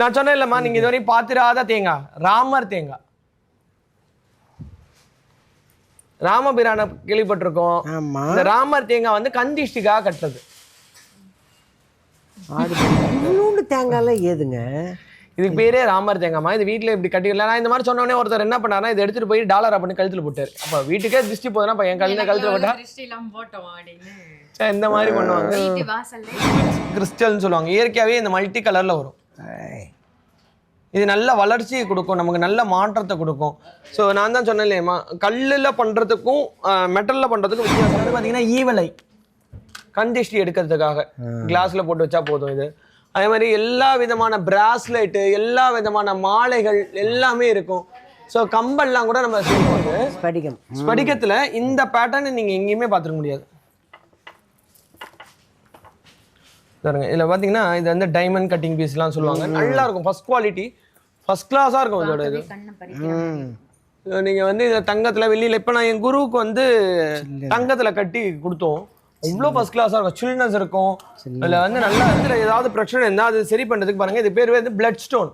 நான் சொன்னேன் இல்லம்மா நீங்க இதுவரையும் பார்த்திராத தேங்காய். ராமர் தேங்காய். ராமபிரான கேள்விப்பட்டிருக்கோம். ஆமா. இந்த ராமர் தேங்காய் வந்து கந்திஷ்டிக்காக கட்டுறது. தேங்காய்லாம் ஏதுங்க? இதுக்கு பேரே ராமர் தேங்காய்மா இது வீட்டில் இப்படி கட்டிக்கலாம் நான் இந்த மாதிரி சொன்னோடனே ஒருத்தர் என்ன பண்ணாருன்னா இதை எடுத்துட்டு போய் டாலரா பண்ணி கழுத்துல போட்டாரு. அப்போ வீட்டுக்கே திருஷ்டி போதுன்னா அப்ப என் கழுத்துல கழுத்துல போட்டா அப்படின்னு. இந்த மாதிரி பண்ணுவாங்க. கிறிஸ்டல்னு சொல்லுவாங்க. இயற்கையாகவே இந்த மல்டி கலரில் வரும். இது நல்ல வளர்ச்சியை கொடுக்கும் நமக்கு நல்ல மாற்றத்தை கொடுக்கும். ஸோ நான் தான் சொன்னேன் இல்லையம்மா கல்லில் பண்ணுறதுக்கும் மெட்டலில் பண்ணுறதுக்கும் வித்தியாசம். பார்த்தீங்கன்னா ஈவலை. கந்திஷ்டி எடுக்கிறதுக்காக. கிளாஸில் போட்டு வச்சா போதும் இது. அதே மாதிரி எல்லா விதமான பிராஸ்லெட்டு எல்லா விதமான மாலைகள் எல்லாமே இருக்கும். ஸோ கம்பல்லாம் கூட நம்ம செய்யும்போது ஸ்படிகம். ஸ்படிகத்தில் இந்த பேட்டர்ன் நீங்கள் எங்கேயுமே பார்த்துருக்க முடியாது. பாருங்க. இதில் பார்த்தீங்கன்னா இது வந்து டைமண்ட் கட்டிங் பீஸ்லாம் சொல்லுவாங்க. நல்லா இருக்கும். ஃபர்ஸ்ட் குவாலிட்டி ஃபர்ஸ்ட் கிளாஸாக இருக்கும் இதோட இது. நீங்கள் வந்து இதை தங்கத்தில் வெள்ளியில் இப்போ நான் என் குருவுக்கு வந்து தங்கத்தில் கட்டி கொடுத்தோம். அவ்வளோ ஃபர்ஸ்ட் கிளாஸாக இருக்கும். சில்னஸ் இருக்கும். அதில் வந்து நல்லா இதில் ஏதாவது பிரச்சனை இருந்தால் அது சரி பண்ணுறதுக்கு பாருங்க. இது பேர் வந்து பிளட் ஸ்டோன்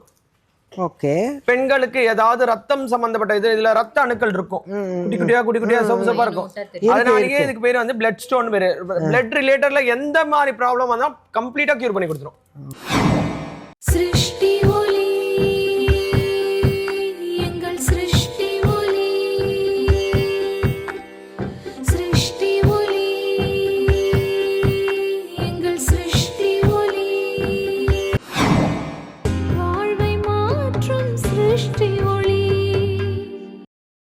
ஓகே. பெண்களுக்கு ஏதாவது ரத்தம் சம்பந்தப்பட்ட இது இதுல ரத்த அணுக்கள் இருக்கும். குட்டி குட்டியா குட்டி குட்டியா சொப்பு சொப்பா இருக்கும். அதனாலயே இதுக்கு பேர் வந்து பிளட் ஸ்டோன் பேரு பிளட் ரிலேட்டட்ல எந்த மாதிரி ப்ராப்ளம் வந்தா கம்ப்ளீட்டா கியூர் பண்ணி கொடுத்துரும். সৃষ্টি